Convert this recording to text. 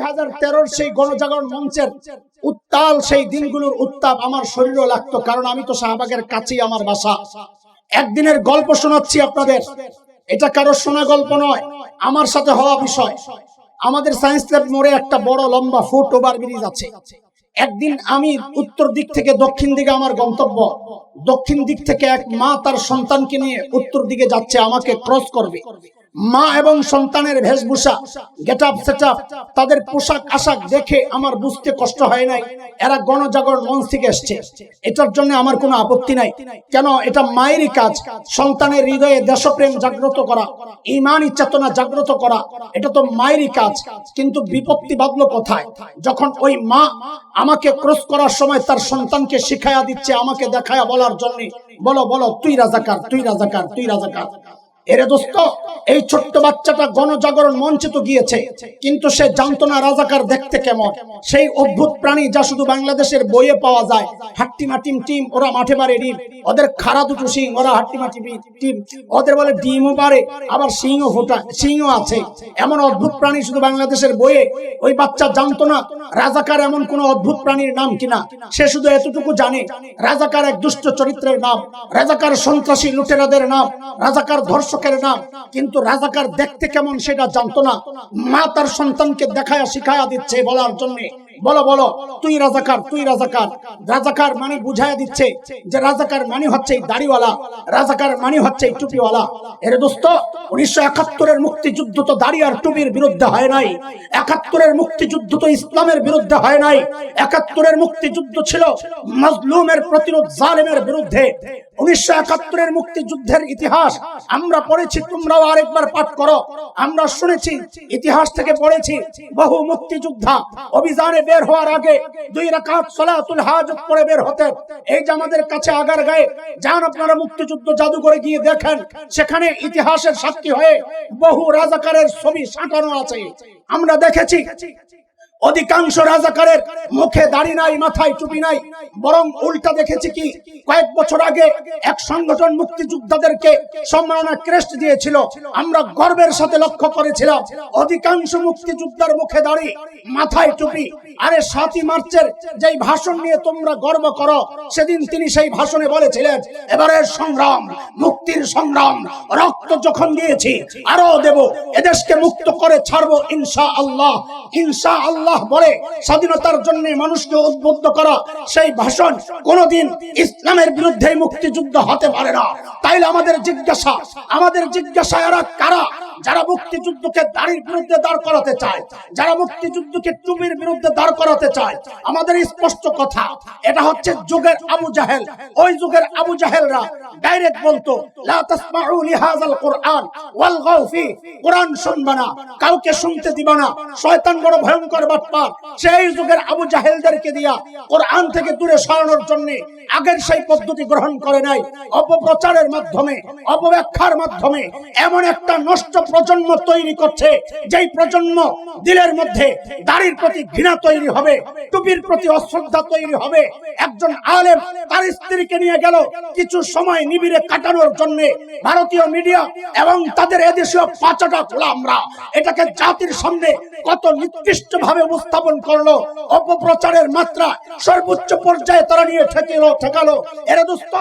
দুই হাজার তেরোর সেই গণজাগরণ মঞ্চের উত্তাল সেই দিনগুলোর উত্তাপ আমার শরীরও লাগতো, কারণ আমি তো শাহবাগের কাছেই আমার বাসা। একদিনের গল্প শোনাচ্ছি আপনাদের। এটা কারও শোনা গল্প নয়, আমার সাথে হওয়া বিষয়। আমাদের সায়েন্স ল্যাব মোড়ে একটা বড় লম্বা ফুট ওভার ব্রিজ আছে। একদিন আমি উত্তর দিক থেকে দক্ষিণ দিকে আমার গন্তব্য। দক্ষিণ দিক থেকে এক মা তার সন্তানকে নিয়ে উত্তর দিকে যাচ্ছে, আমাকে ক্রস করবে। মা এবং সন্তানের বেশভূষা গেট আপ সেট তাদের পোশাক, আশাক দেখে আমার বুঝতে কষ্ট হয় নাই। এরা গণজাগরণ মঞ্চ থেকে এসছে। এটার জন্য আমার কোনো আপত্তি নাই। কেন? এটা মায়েরই কাজ। সন্তানের হৃদয়ে দেশপ্রেম জাগ্রত করা ইমানি চেতনা জাগ্রত করা, এটা তো মায়েরই কাজ। কিন্তু বিপত্তি বাঁধলো কোথায়? যখন ওই মা আমাকে ক্রস করার সময় তার সন্তানকে শিখায়া দিচ্ছে, আমাকে দেখায়া বলার জন্য, বলো বলো, তুই রাজাকার তুই রাজাকার তুই রাজাকার। এরে দোস্ত, এই ছোট্ট বাচ্চাটা গণজাগরণ মঞ্চে তো গিয়েছে, কিন্তু সে জানতো না রাজাকার দেখতে কেমন। সেই অদ্ভুত প্রাণী যা শুধু বাংলাদেশের বইয়ে পাওয়া যায়। হাট্টিমা টিম টিম ওরা মাঠে মারে ডিম। ওদের খাড়া দুটো সিং ওরা হাট্টিমা টিম। ওদের বলে ডিমও পারে, আবার সিংও ফোটা সিংও আছে। এমন অদ্ভুত প্রাণী শুধু বাংলাদেশের বইয়ে, ওই বাচ্চা জানতো না রাজাকার এমন কোন অদ্ভুত প্রাণীর নাম কিনা। সে শুধু এতটুকু জানে, রাজাকার এক দুষ্ট চরিত্রের নাম, রাজাকার সন্ত্রাসী লুটেরাদের নাম, রাজাকার ধর্ষকের নাম, কিন্তু রাজাকার দেখতে কেমন সেটা জানতো না। মা তার সন্তানকে দেখায়া শিখায়া দিচ্ছে বলার জন্য। বলো বলো, তুই রাজাকার তুই রাজাকার। রাজাকার মানে বুঝাইয়া দিচ্ছে যে রাজাকার মানে হচ্ছে এই দাড়িওয়ালা, রাজাকার মানে হচ্ছে এই টুপিওয়ালা। এর দোস্ত, উনিশশো একাত্তরের মুক্তিযুদ্ধ তো দাড়ি আর টুপির বিরুদ্ধে হয় নাই। একাত্তরের মুক্তিযুদ্ধ তো ইসলামের বিরুদ্ধে হয় নাই। একাত্তরের মুক্তিযুদ্ধ ছিল মজলুমের প্রতিরোধ জালেমের বিরুদ্ধে। উনিশশো একাত্তরের মুক্তিযুদ্ধের ইতিহাস আমরা পড়েছি, তোমরাও আরেকবার পাঠ করো। আমরা শুনেছি, ইতিহাস থেকে পড়েছি, বহু মুক্তিযোদ্ধা অভিযানে বের হওয়ার আগে দুই সালাতুল বের এই যে আমাদের কাছে আগার গায়ে, যান আপনারা মুক্তিযুদ্ধ জাদুঘরে গিয়ে দেখেন, সেখানে ইতিহাসের সাক্ষী হয়ে বহু রাজাকারের ছবি সাঁটানো আছে। আমরা দেখেছি অধিকাংশ রাজাকারের মুখে দাড়ি নাই, মাথায় টুপি নাই, বরং উল্টা দেখেছি কি? কয়েক বছর আগে এক সংগঠন মুক্তিযোদ্ধাদেরকে সম্মাননা ক্রেস্ট দিয়েছিল। আমরা গর্বের সাথে লক্ষ্য করেছিলাম, অধিকাংশ মুক্তিযোদ্ধার মুখে দাড়ি, মাথায় টুপি, আরে সাতই মার্চের যেই ভাষণ নিয়ে তোমরা গর্ব করো, সেদিন তিনি সেই ভাষণে বলেছিলেন এবারের সংগ্রাম, মুক্তির সংগ্রাম, রক্ত যখন দিয়েছি, আরও দেব, এদেশকে মুক্ত করে ছাড়বো ইনশা আল্লাহ ইনশা আল্লাহ বলে, স্বাধীনতার জন্য মানুষকে উদ্বুদ্ধ করা, সেই ভাষণ কোনোদিন ইসলামের বিরুদ্ধে মুক্তিযুদ্ধ হতে পারে না। তাইলে আমাদের জিজ্ঞাসা আমাদের জিজ্ঞাসা এরা কারা? যারা মুক্তিযুদ্ধকে দাড়ির বিরুদ্ধে দাঁড় করাতে চায়, যারা মুক্তিযুদ্ধকে টুপির বিরুদ্ধে দাঁড় করাতে চায়, আমাদের স্পষ্ট কথা, এটা হচ্ছে যুগের আবু জাহেল। ওই যুগের আবু জাহেলরা ডাইরেক্ট বলতো, লা তাসমাউ লিহাযাল কুরআন ওয়ালগাউ ফি। কোরআন শুনবা না, কাউকে শুনতে দিবা না। শয়তান বড় ভয়ঙ্কর বাটপার। সেই যুগের আবু জাহেলদেরকে দিয়া কোরআন থেকে দূরে সরানোর জন্য আগের সেই পদ্ধতি গ্রহণ করে নাই। অপপ্রচারের মাধ্যমে, অপব্যাখ্যার মাধ্যমে এমন একটা নষ্ট প্রজন্ম তৈরি করছে, যেই প্রজন্ম দিলের মধ্যে দাড়ির প্রতি ঘৃণা তৈরি হবে, টুপির প্রতি অশ্রদ্ধা তৈরি হবে। একজন আলেম তার স্ত্রীকে নিয়ে গেল, কিছু সময় নিবিড়ে কাটানোর জন্য ভারতীয় মিডিয়া এবং তাদের এদেশীয় পাচাটা আমরা এটাকে জাতির সামনে কত নির্দিষ্ট ভাবে উপস্থাপন করল, অপপ্রচারের মাত্রা সর্বোচ্চ পর্যায়ে তারা নিয়ে ঠেকিল, ঠেকালো। এরা দোস্ত